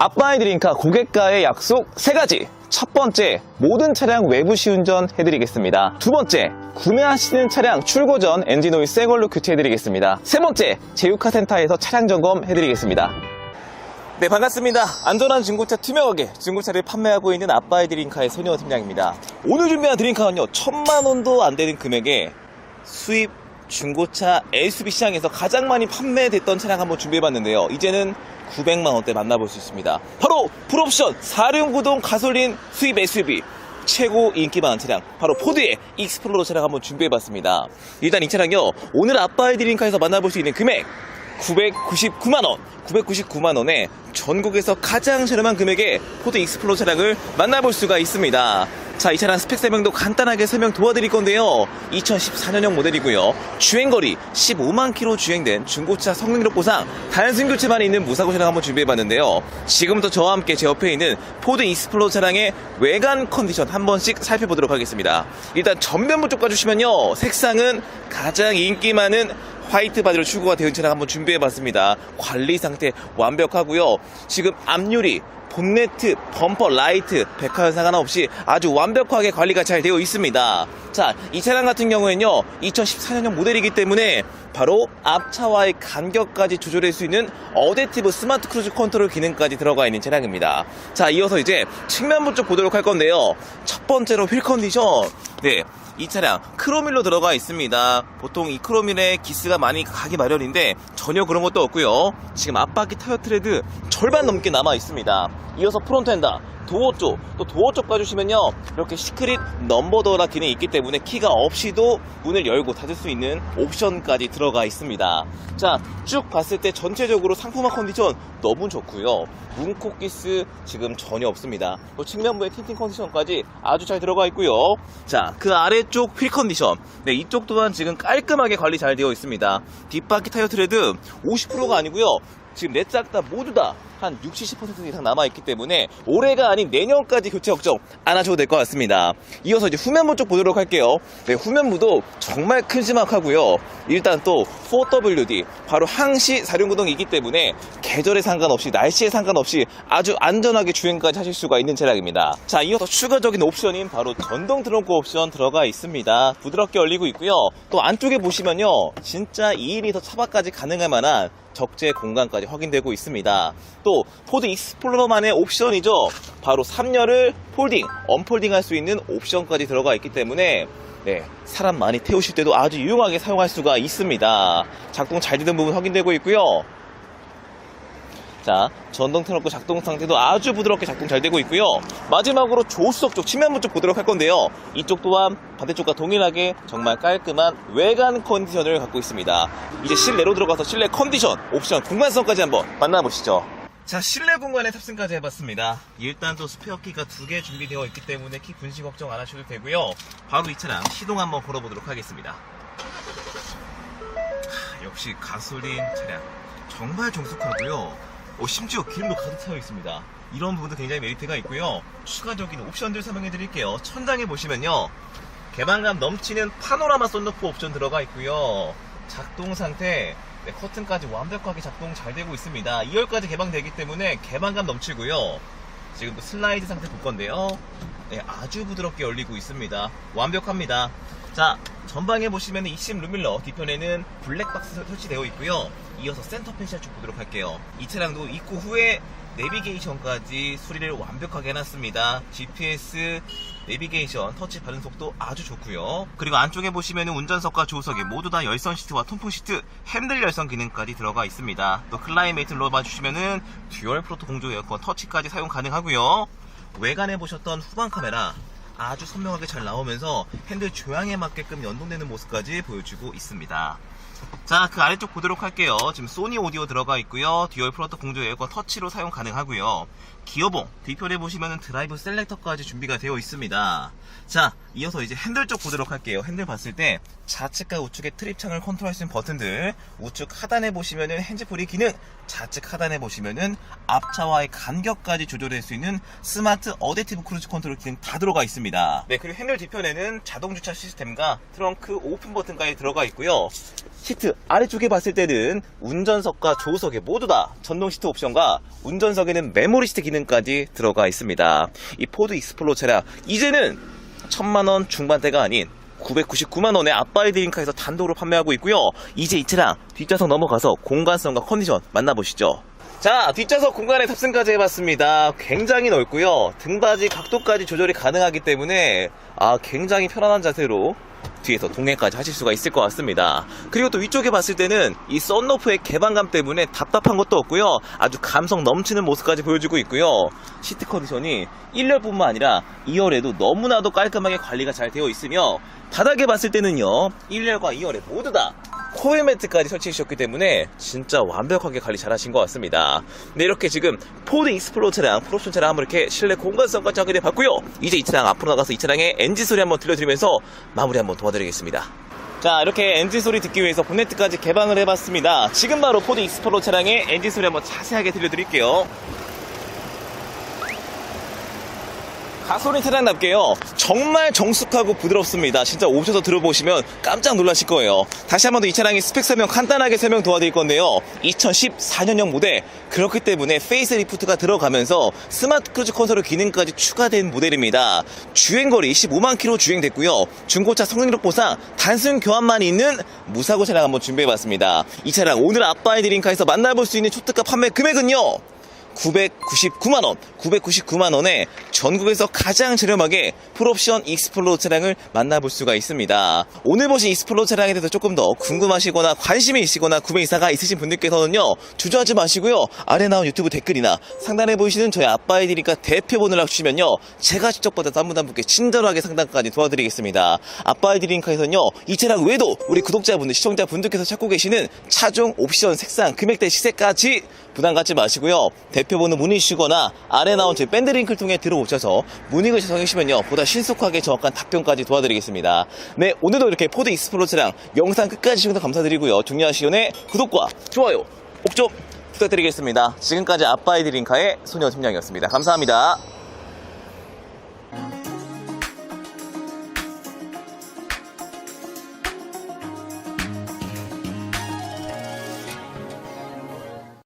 아빠의 드림카 고객과의 약속 3가지. 첫 번째, 모든 차량 외부 시운전 해드리겠습니다. 두 번째, 구매하시는 차량 출고 전 엔진 오일 새 걸로 교체해드리겠습니다. 세 번째, 제휴카 센터에서 차량 점검 해드리겠습니다. 네, 반갑습니다. 안전한 중고차 투명하게 중고차를 판매하고 있는 아빠의 드림카의 소녀 팀장입니다. 오늘 준비한 드림카는요, 천만 원도 안 되는 금액에 수입 중고차 SUV 시장에서 가장 많이 판매됐던 차량 한번 준비해봤는데요. 이제는 900만 원대 만나볼 수 있습니다. 바로 풀옵션 4륜구동 가솔린 수입 SUV 최고 인기 많은 차량 바로 포드의 익스플로러 차량 한번 준비해봤습니다. 일단 이 차량요 오늘 아빠의 드림카에서 만나볼 수 있는 금액 999만원 999만원에 전국에서 가장 저렴한 금액의 포드 익스플로러 차량을 만나볼 수가 있습니다 자, 이 차량 스펙 설명도 간단하게 설명 도와드릴 건데요. 2014년형 모델이고요. 주행거리 15만 킬로 주행된 중고차 성능력 보상 단순 교체만 있는 무사고 차량 한번 준비해봤는데요. 지금부터 저와 함께 제 옆에 있는 포드 익스플로러 차량의 외관 컨디션 한 번씩 살펴보도록 하겠습니다. 일단 전면부 쪽 가주시면요. 색상은 가장 인기 많은 화이트 바디로 출고가 되은 차량 한번 준비해봤습니다. 관리 상태 완벽하고요. 지금 앞유리, 본네트, 범퍼, 라이트, 백화 현상 하나 없이 아주 완벽하게 관리가 잘 되어 있습니다. 자, 이 차량 같은 경우에는요, 2014년형 모델이기 때문에 바로 앞차와의 간격까지 조절할 수 있는 어댑티브 스마트 크루즈 컨트롤 기능까지 들어가 있는 차량입니다. 자, 이어서 이제 측면부 쪽 보도록 할 건데요. 첫 번째로 휠 컨디션. 네. 이 차량 크로밀로 들어가 있습니다. 보통 이 크로밀에 기스가 많이 가기 마련인데 전혀 그런 것도 없고요. 지금 앞바퀴 타이어 트레드 절반 넘게 남아 있습니다. 이어서 프론트 엔다. 도어 쪽, 또 도어 쪽 가주시면요. 이렇게 시크릿 넘버더라 기능이 있기 때문에 키가 없이도 문을 열고 닫을 수 있는 옵션까지 들어가 있습니다. 자, 쭉 봤을 때 전체적으로 상품화 컨디션 너무 좋고요. 문콕기스 지금 전혀 없습니다. 또 측면부의 틴팅 컨디션까지 아주 잘 들어가 있고요. 자, 그 아래쪽 휠 컨디션. 네, 이쪽 또한 지금 깔끔하게 관리 잘 되어 있습니다. 뒷바퀴 타이어 트레드 50%가 아니고요. 지금 네 짝 다 모두 다 한 60, 70% 이상 남아있기 때문에 올해가 아닌 내년까지 교체 걱정 안 하셔도 될 것 같습니다. 이어서 이제 후면부 쪽 보도록 할게요. 네, 후면부도 정말 큼지막하고요. 일단 또 4WD 바로 항시 사륜구동이기 때문에 계절에 상관없이 날씨에 상관없이 아주 안전하게 주행까지 하실 수가 있는 차량입니다. 자, 이어서 추가적인 옵션인 바로 전동 트렁크 옵션 들어가 있습니다. 부드럽게 열리고 있고요. 또 안쪽에 보시면요. 진짜 2인이 차박까지 가능할 만한 적재 공간까지 확인되고 있습니다. 또 포드 익스플로러만의 옵션이죠. 바로 3열을 폴딩, 언폴딩 할 수 있는 옵션까지 들어가 있기 때문에 네, 사람 많이 태우실 때도 아주 유용하게 사용할 수가 있습니다. 작동 잘 되는 부분 확인되고 있고요. 자, 전동 트렁크 작동 상태도 아주 부드럽게 작동 잘 되고 있고요. 마지막으로 조수석 쪽, 측면부 쪽 보도록 할 건데요. 이쪽 또한 반대쪽과 동일하게 정말 깔끔한 외관 컨디션을 갖고 있습니다. 이제 실내로 들어가서 실내 컨디션, 옵션, 공간성까지 한번 만나보시죠. 자, 실내 공간에 탑승까지 해봤습니다. 일단 또 스페어 키가 두 개 준비되어 있기 때문에 키 분실 걱정 안 하셔도 되고요. 바로 이 차량 시동 한번 걸어보도록 하겠습니다. 하, 역시 가솔린 차량. 정말 정숙하고요. 어, 심지어 기름도 가득 차여 있습니다. 이런 부분도 굉장히 메리트가 있고요. 추가적인 옵션들 설명해 드릴게요. 천장에 보시면요. 개방감 넘치는 파노라마 썬루프 옵션 들어가 있고요. 작동 상태 네, 커튼까지 완벽하게 작동 잘 되고 있습니다. 2열까지 개방되기 때문에 개방감 넘치고요. 지금 또 슬라이드 상태 볼 건데요. 네, 아주 부드럽게 열리고 있습니다. 완벽합니다. 자, 전방에 보시면 20 루밀러 뒤편에는 블랙박스 설치되어 있고요. 이어서 센터 펜시아 쭉 보도록 할게요. 이 차량도 입고 후에 내비게이션까지 수리를 완벽하게 해놨습니다. GPS, 내비게이션, 터치 반응 속도 아주 좋고요. 그리고 안쪽에 보시면 운전석과 조수석에 모두 다 열선 시트와 통풍 시트, 핸들 열선 기능까지 들어가 있습니다. 또 클라이메이트를 넣어봐주시면은 듀얼 프로토 공조 에어컨 터치까지 사용 가능하고요. 외관에 보셨던 후방 카메라 아주 선명하게 잘 나오면서 핸들 조향에 맞게끔 연동되는 모습까지 보여주고 있습니다. 자, 그 아래쪽 보도록 할게요. 지금 소니 오디오 들어가 있고요. 듀얼 프로토 공조 에어컨 터치로 사용 가능하고요. 기어봉 뒤편에 보시면 드라이브 셀렉터까지 준비가 되어 있습니다. 자, 이어서 이제 핸들 쪽 보도록 할게요. 핸들 봤을 때 좌측과 우측의 트립 창을 컨트롤할 수 있는 버튼들, 우측 하단에 보시면은 핸즈프리 기능, 좌측 하단에 보시면은 앞차와의 간격까지 조절할 수 있는 스마트 어댑티브 크루즈 컨트롤 기능 다 들어가 있습니다. 네, 그리고 핸들 뒤편에는 자동 주차 시스템과 트렁크 오픈 버튼까지 들어가 있고요. 시트 아래쪽에 봤을 때는 운전석과 조수석에 모두 다 전동 시트 옵션과 운전석에는 메모리 시트 기능까지 들어가 있습니다. 이 포드 익스플로 차량 이제는 천만원 중반대가 아닌 999만원의 앞바이드 링카에서 단독으로 판매하고 있고요. 이제 이 차량 뒷좌석 넘어가서 공간성과 컨디션 만나보시죠. 자, 뒷좌석 공간에 탑승까지 해봤습니다. 굉장히 넓고요. 등받이 각도까지 조절이 가능하기 때문에 아, 굉장히 편안한 자세로 뒤에서 동행까지 하실 수가 있을 것 같습니다. 그리고 또 위쪽에 봤을 때는 이 썬루프의 개방감 때문에 답답한 것도 없고요. 아주 감성 넘치는 모습까지 보여주고 있고요. 시트 컨디션이 1열뿐만 아니라 2열에도 너무나도 깔끔하게 관리가 잘 되어 있으며 바닥에 봤을 때는요. 1열과 2열에 모두 다 코일 매트까지 설치해 주셨기 때문에 진짜 완벽하게 관리 잘 하신 것 같습니다. 네, 이렇게 지금 포드 익스플로어 차량, 풀옵션 차량 한번 이렇게 실내 공간성까지 확인해 봤고요. 이제 이 차량 앞으로 나가서 이 차량의 엔진 소리 한번 들려드리면서 마무리 한번 도와드리겠습니다. 자, 이렇게 엔진 소리 듣기 위해서 본네트까지 개방을 해봤습니다. 지금 바로 포드 익스플로어 차량의 엔진 소리 한번 자세하게 들려드릴게요. 가솔린 차량답게요. 정말 정숙하고 부드럽습니다. 진짜 오셔서 들어보시면 깜짝 놀라실 거예요. 다시 한 번 더 이 차량의 스펙 설명 간단하게 설명 도와드릴 건데요. 2014년형 모델 그렇기 때문에 페이스리프트가 들어가면서 스마트 크루즈 컨트롤 기능까지 추가된 모델입니다. 주행거리 15만 킬로 주행됐고요. 중고차 성능력 보상 단순 교환만 있는 무사고 차량 한번 준비해봤습니다. 이 차량 오늘 아빠의 드링카에서 만나볼 수 있는 초특가 판매 금액은요. 999만원, 999만원에 전국에서 가장 저렴하게 풀옵션 익스플로어 차량을 만나볼 수가 있습니다. 오늘 보신 익스플로어 차량에 대해서 조금 더 궁금하시거나 관심이 있으거나 구매 이사가 있으신 분들께서는요, 주저하지 마시고요, 아래 나온 유튜브 댓글이나 상단에 보이시는 저희 아빠이들이니까 대표 번호를 주시면요, 제가 직접 받아서 한분한 분께 친절하게 상담까지 도와드리겠습니다. 아빠이드링카에서는요, 이 차량 외에도 우리 구독자분들, 시청자분들께서 찾고 계시는 차종, 옵션, 색상, 금액대, 시세까지 부담 갖지 마시고요. 대표 번호 문의 주시거나 아래 나온 제 밴드 링크를 통해 들어오셔서 문의를 작성하시면요. 보다 신속하게 정확한 답변까지 도와드리겠습니다. 네, 오늘도 이렇게 포드 익스플로 차량 영상 끝까지 시청해 감사드리고요. 중요한 시간에 구독과 좋아요 꼭 좀 부탁드리겠습니다. 지금까지 아빠이드 링카의 소녀 팀장이었습니다. 감사합니다.